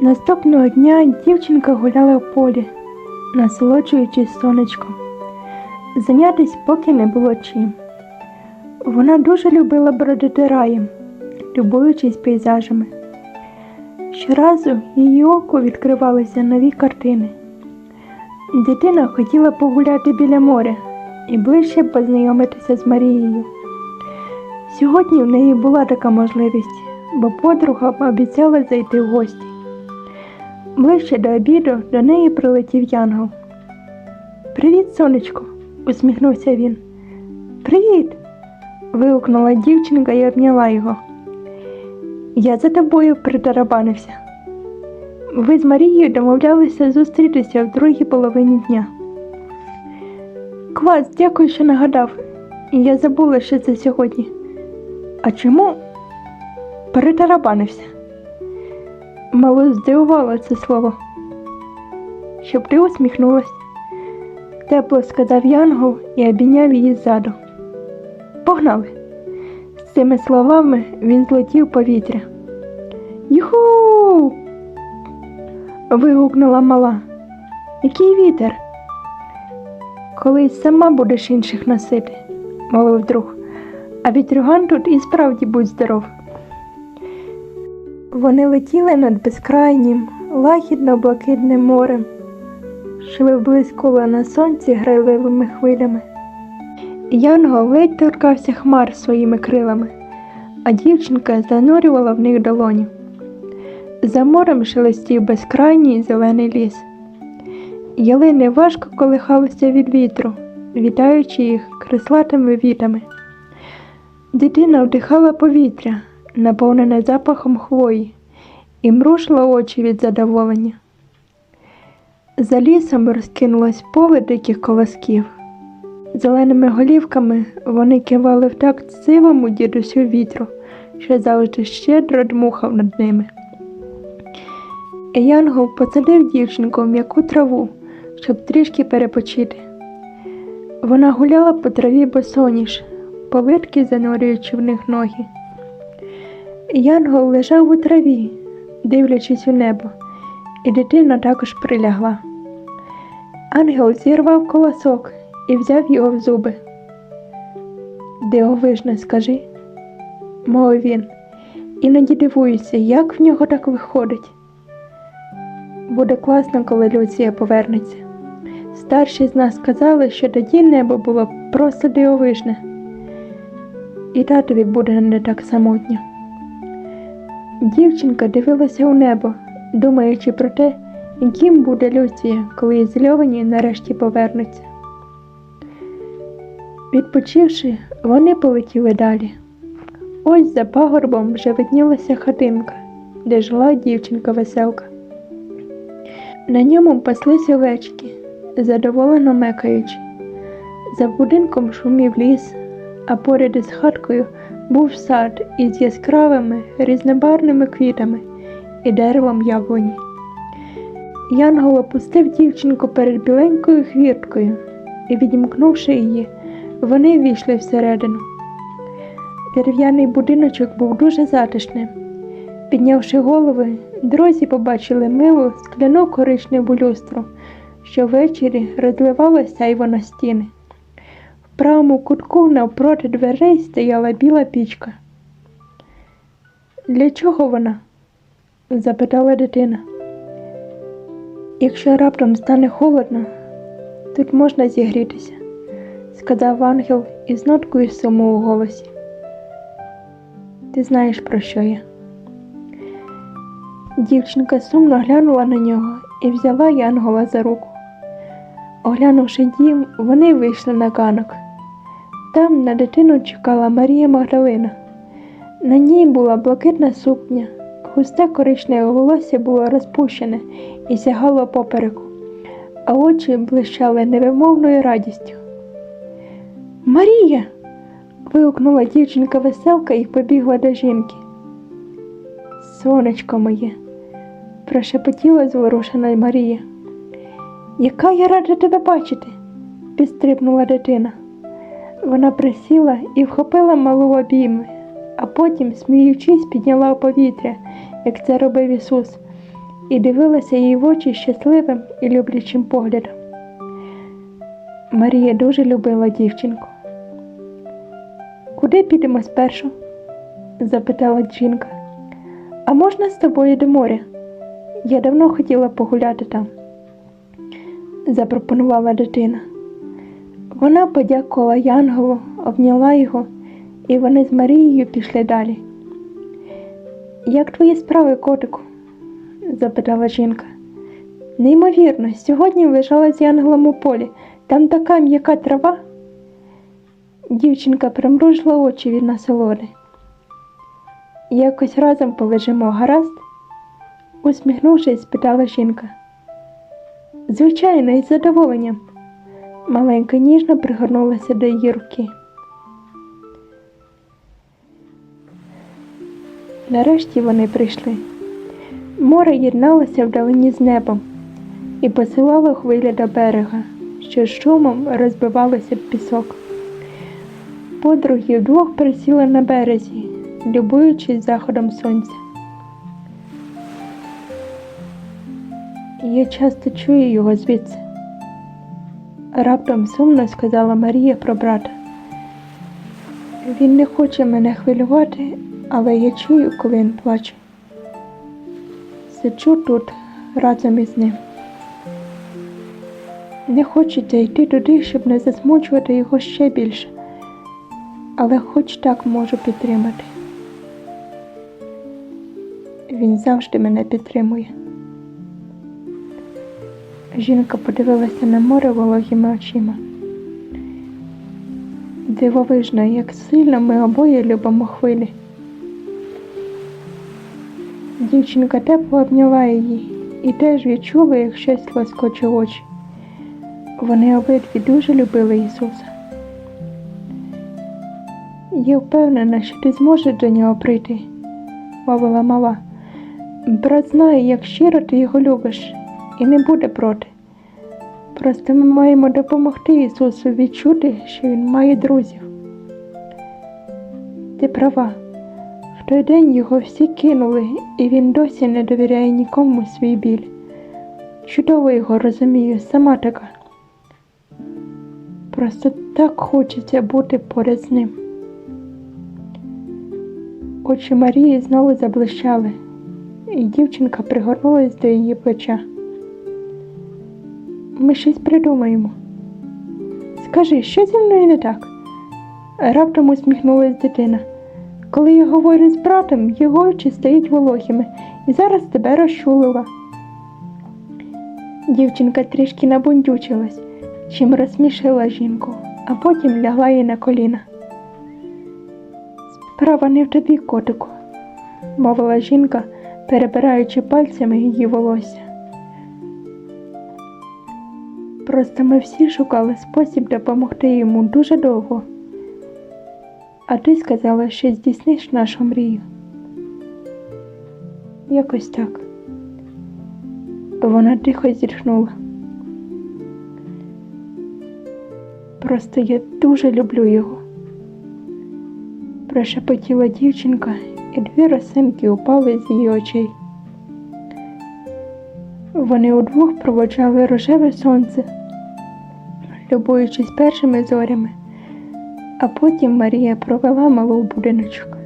Наступного дня дівчинка гуляла в полі, насолоджуючись сонечком. Зайнятись поки не було чим. Вона дуже любила бродити раєм, любуючись пейзажами. Щоразу її оку відкривалися нові картини. Дитина хотіла погуляти біля моря і ближче познайомитися з Марією. Сьогодні в неї була така можливість, бо подруга обіцяла зайти в гості. Ближче до обіду до неї прилетів Янгол. Привіт, сонечко, усміхнувся він. Привіт. вигукнула дівчинка і обняла його. Я за тобою притарабанився. Ви з Марією домовлялися зустрітися в другій половині дня. Клас, дякую, що нагадав. Я забула, що це сьогодні. А чому перетарабанився? Мало здивувало це слово. Щоб ти усміхнулась, тепло сказав Янгол і обійняв її ззаду. Погнали! З цими словами він злетів повітря. Юху. вигукнула мала. Який вітер? Колись сама будеш інших носити, мовив друг, а вітрюган тут і справді будь здоров. Вони летіли над безкрайнім, лагідно-блакитним морем, що виблискувало на сонці грайливими хвилями. Янго ледь торкався хмар своїми крилами, а дівчинка занурювала в них долоні. За морем шелестів безкрайній зелений ліс. Ялини важко колихалися від вітру, вітаючи їх креслатими вітами. Дитина вдихала повітря, наповнене запахом хвої, і мрушила очі від задоволення. За лісом розкинулось поле диких колосків. Зеленими голівками вони кивали в такт сивому дідусю вітру, що завжди щедро дмухав над ними. Янгол посадив дівчинку в м'яку траву, щоб трішки перепочити. Вона гуляла по траві босоніж, повитки занурюючи в них ноги. Янгол лежав у траві, дивлячись у небо, і дитина також прилягла. Ангел зірвав колосок і взяв його в зуби. Дивовижно, скажи, мовив він, іноді дивуюся, як в нього так виходить. Буде класно, коли Люція повернеться. Старші з нас сказали, що тоді небо було просто дивовижне, і татові буде не так самотньо. Дівчинка дивилася у небо, думаючи про те, яким буде Люція, коли зльовані нарешті повернуться. Відпочивши, вони полетіли далі. Ось за пагорбом вже виднілася хатинка, де жила дівчинка веселка. На ньому паслися овечки, задоволено мекаючи. За будинком шумів ліс, а поряд із хаткою був сад із яскравими різнобарвними квітами і деревом яблуні. Янгол опустив дівчинку перед біленькою хвірткою і, відімкнувши її, вони війшли всередину. Дерев'яний будиночок був дуже затишним. Піднявши голови, друзі побачили милу скляну коричневу люстру, що ввечері розливала сяйво на стіни. Правому кутку навпроти дверей стояла біла пічка. Для чого вона? запитала дитина. Якщо раптом стане холодно, тут можна зігрітися, сказав ангел із ноткою суму у голосі. Ти знаєш, про що я? Дівчинка сумно глянула на нього і взяла Янгола за руку. Оглянувши дім, вони вийшли на ганок. Там на дитину чекала Марія Магдалина. На ній була блакитна сукня, густе коричневе волосся було розпущене і сягало попереку, а очі блищали невимовною радістю. Марія. вигукнула дівчинка веселка і побігла до жінки. Сонечко моє, прошепотіла зворушена Марія. Яка я рада тебе бачити, підстрибнула дитина. Вона присіла і вхопила малу в обійми, а потім, сміючись, підняла в повітря як це робив Ісус, і дивилася їй в очі щасливим і люблячим поглядом. Марія дуже любила дівчинку. Куди підемо спершу? запитала жінка. А можна з тобою до моря? Я давно хотіла погуляти там, запропонувала дитина. Вона подякувала Янголу, обняла його, і вони з Марією пішли далі. Як твої справи, котику? запитала жінка. Неймовірно, сьогодні лежала з Янголом у полі. Там така м'яка трава. Дівчинка примружила очі від насолоди. Якось разом полежимо, гаразд? усміхнувшись, спитала жінка. Звичайно, із задоволенням. Маленька ніжно пригорнулася до її руки. Нарешті вони прийшли. Море єдналося вдалині з небом і посилало хвилі до берега, що з шумом розбивалося в пісок. Подруги вдвох присіли на березі, любуючись заходом сонця. Я часто чую його звідси. Раптом сумно сказала Марія про брата. Він не хоче мене хвилювати, але я чую, коли він плаче. Сиджу тут разом із ним. Не хочеться йти туди, щоб не засмучувати його ще більше, але хоч так можу підтримати. Він завжди мене підтримує. Жінка подивилася на море вологими очима. Дивовижно, як сильно ми обоє любимо хвилі. Дівчинка тепло обняла її і теж відчула, як щось лоскоче очі. Вони обидві дуже любили Ісуса. Я впевнена, що ти зможеш до нього прийти, мовила мала. Брат знає, як щиро ти його любиш, і не буде проти. Просто ми маємо допомогти Ісусу відчути, що Він має друзів. Ти права. В той день його всі кинули, і він досі не довіряє нікому свій біль. Чудово його розумію, сама така. Просто так хочеться бути поряд з ним. Очі Марії знову заблищали, і дівчинка пригорнулась до її плеча. Ми щось придумаємо. Скажи, що зі мною не так? Раптом усміхнулась дитина. Коли я говорю з братом, його очі стають вологими, і зараз тебе розчулила. Дівчинка трішки набундючилась, чим розсмішила жінку, а потім лягла їй на коліна. Справа не в тобі, котику, мовила жінка, перебираючи пальцями її волосся. Просто ми всі шукали спосіб допомогти йому дуже довго. А ти сказала, що здійсниш нашу мрію. Якось так. Вона тихо зітхнула. Просто я дуже люблю його. Прошепотіла дівчинка, і дві росинки упали з її очей. Вони удвох проводжали рожеве сонце, любуючись першими зорями, а потім Марія провела малу будиночок.